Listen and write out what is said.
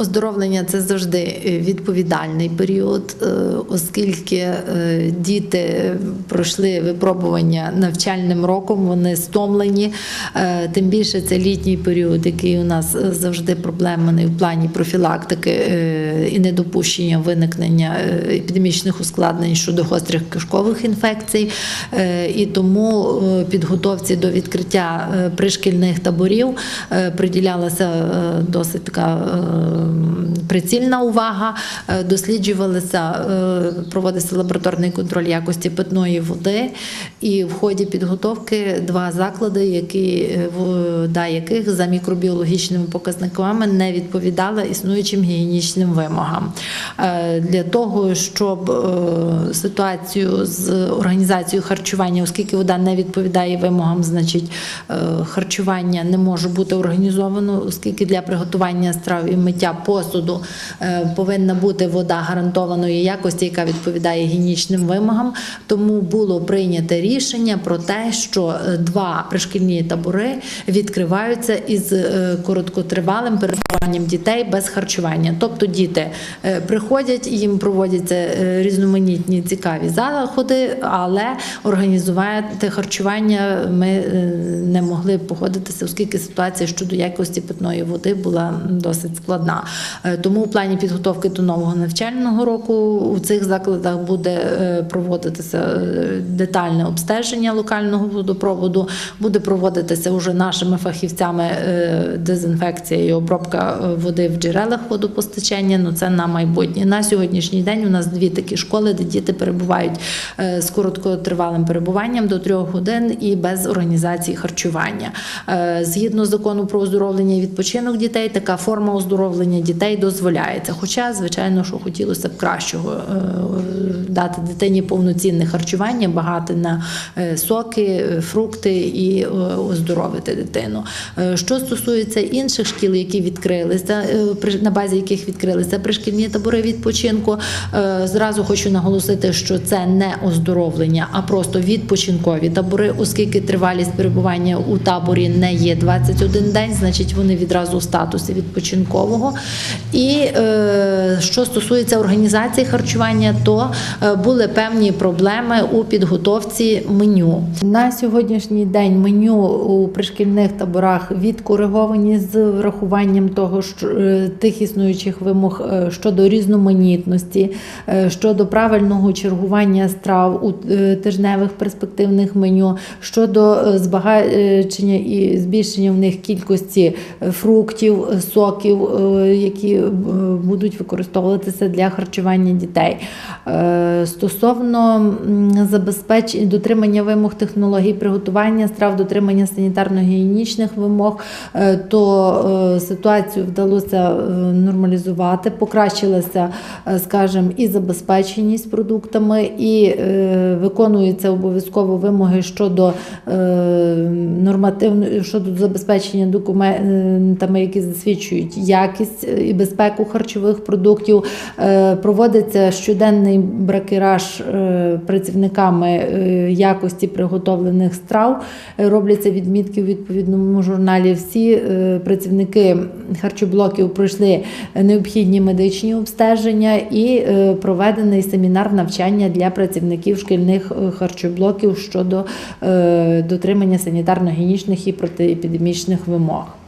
Оздоровлення це завжди е, відповідальний період, е, оскільки е, діти пройшли випробування навчальним роком, вони стомлені. Тим більше це літній період, який у нас завжди проблемний в плані профілактики і недопущення виникнення епідемічних ускладнень щодо гострих кишкових інфекцій. І тому підготовці до відкриття пришкільних таборів приділялася досить така um, прицільна увага. Е, Досліджувалися, е, проводився лабораторний контроль якості питної води, і в ході підготовки два заклади, які е, вода яких за мікробіологічними показниками не відповідала існуючим гігієнічним вимогам. Для того, щоб ситуацію з організацією харчування, оскільки вода не відповідає вимогам, значить харчування не може бути організовано, оскільки для приготування страв і миття посуду е, повинна бути вода гарантованої якості, яка відповідає гігієнічним вимогам. Тому було прийнято рішення про те, що е, два пришкільні табори відкриваються із е, короткотривалим перебуванням дітей без харчування. Тобто діти приходять, їм проводяться різноманітні цікаві заходи, але організувати харчування ми не могли погодитися, оскільки ситуація щодо якості питної води була досить складна. Тому в плані підготовки до нового навчального року у цих закладах буде е, проводитися е, детальне обстеження локального водопроводу, буде проводитися уже нашими фахівцями е, дезінфекція і обробка води в джерелах водопостачання. Ну це на майбутнє. На сьогоднішній день у нас дві такі школи, де діти перебувають з короткотривалим перебуванням до трьох годин і без організації харчування. Згідно закону про оздоровлення і відпочинок дітей, така форма оздоровлення дітей дозволяється. Хоча, звичайно, що хотілося б кращого е, дати дитині повноцінне харчування, багато на е, соки, е, фрукти і оздоровити дитину. Що стосується інших шкіл, які відкрилися, на базі яких відкрилися пришкільні табори відпочинку, зразу хочу наголосити, що це не оздоровлення, а просто відпочинкові табори, оскільки тривалість перебування у таборі не є 21 день, значить вони відразу в статусі відпочинкового. Et euh, що стосується організації харчування, то е, були певні проблеми у підготовці меню. На сьогоднішній день меню у пришкільних таборах відкориговані з врахуванням того, що е, тих існуючих вимог е, щодо різноманітності, щодо правильного чергування страв у тижневих перспективних меню, щодо збагачення і збільшення в них кількості фруктів, соків, які будуть використовуватися для харчування дітей. Е, Стосовно забезпечення дотримання вимог технологій приготування страв, дотримання санітарно-гігієнічних вимог, е, то е, ситуацію вдалося нормалізувати, покращилася, скажімо, і забезпеченість продуктами, і виконуються обов'язково вимоги щодо нормативної щодо забезпечення документами, які засвідчують якість і безпеку харчових продуктів. Е, Проводиться щоденний бракераж е, працівниками е, якості приготовлених страв. Робляться відмітки у відповідному журналі. Всі працівники харчоблоків пройшли необхідні медичні обстеження і проведений семінар навчання для працівників шкільних харчоблоків щодо дотримання санітарно-гігієнічних і протиепідемічних вимог.